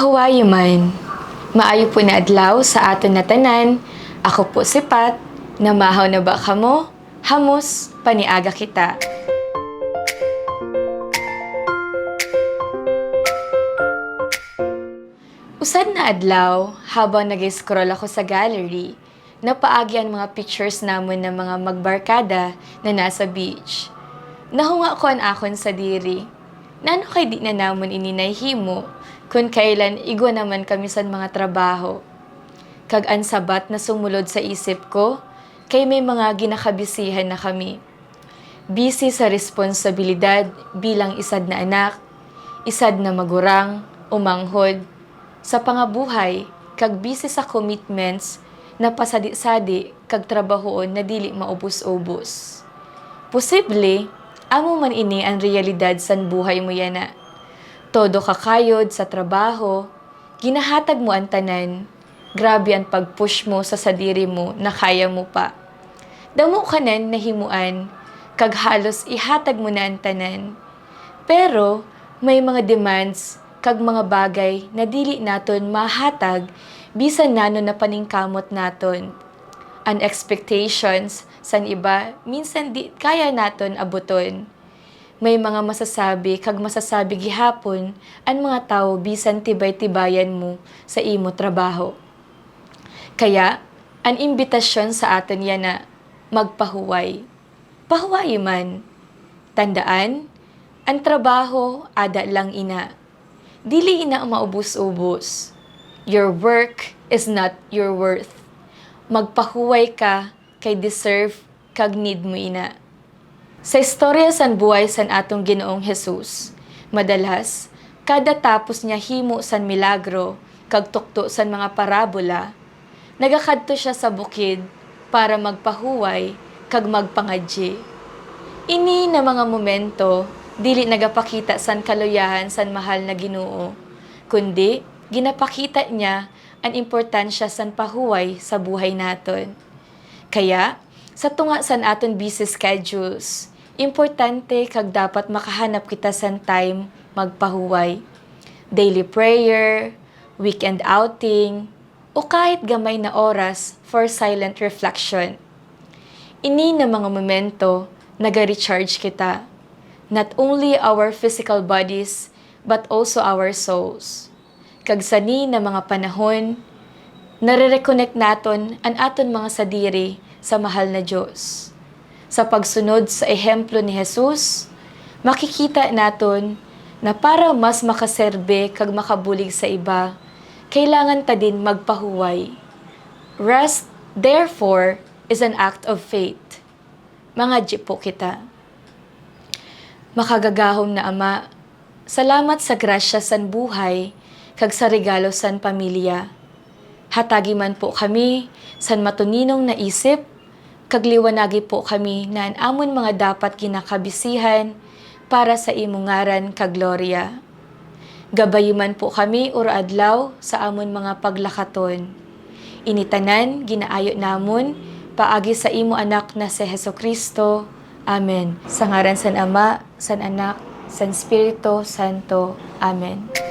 Pahuwayo man, maayo po na adlaw sa aton na tanan, ako po si Pat, namahaw na ba kamo? Hamos, paniaga kita. Usad na adlaw, habang nag-scroll ako sa gallery, napaagi ang mga pictures namon ng mga magbarkada na nasa beach. Nahunga ko ang akon sa diri. Nano kay di na namon ininayhimo, kung kailan igwa naman kami sa mga trabaho. Kag ang sabat na sumulod sa isip ko, kay may mga ginakabisihan na kami. Busy sa responsibilidad bilang isad na anak, isad na magurang, umanghod, sa pangabuhay, kag busy sa commitments na pasadi-sadi kag trabahoon na dili maubos-ubos. Posible, amo man ini ang realidad san buhay mo yana. Todo kakayod sa trabaho, ginahatag mo ang tanan, grabe ang pag-push mo sa sadiri mo na kaya mo pa. Damo ka nan nahimuan, kag halos ihatag mo na ang tanan. Pero, may mga demands kag mga bagay na dili naton mahatag bisan nano na paningkamot naton. An expectations san iba minsan di kaya naton abuton. May mga masasabi kag masasabi gihapon ang mga tao bisan tibay-tibayan mo sa imo trabaho. Kaya, ang imbitasyon sa aton yan na magpahuway. Pahuway man. Tandaan, ang trabaho ada lang ina. Dili ina maubos-ubos. Your work is not your worth. Magpahuway ka kay deserve kag need mo ina. Sa istorya san buhay san atong Ginoong Hesus, madalas kada tapos niya himo san milagro kag tukto san mga parabola, nagakadto siya sa bukid para magpahuway kag magpangadji. Ini na mga momento dili nagapakita san kaluyahan san mahal na Ginoo, kundi ginapakita niya ang importansya san pahuway sa buhay naton. Kaya, sa tunga san aton busy schedules, importante kag dapat makahanap kita san time magpahuway. Daily prayer, weekend outing, o kahit gamay na oras for silent reflection. Ini na mga momento naga-recharge kita. Not only our physical bodies, but also our souls. Kag sani na mga panahon, nare-reconnect naton ang aton mga sadiri sa mahal na Diyos. Sa pagsunod sa ehemplo ni Jesus, makikita naton na para mas makaserbe kag makabulig sa iba, kailangan ta din magpahuway. Rest, therefore, is an act of faith. Mga po kita. Makagagahom na Ama, salamat sa grasya san buhay, kag sa regalo san pamilya. Hatagi man po kami, san matuninong naisip, kag liwanagi po kami na amon mga dapat ginakabisihan para sa imungaran kag gloria. Gabayuman po kami ura adlaw sa amon mga paglakaton. Initanan, ginaayo namon, paagi sa imo anak na si Heso Kristo. Amen. Sa ngaran san Ama, san Anak, san Espiritu Santo. Amen.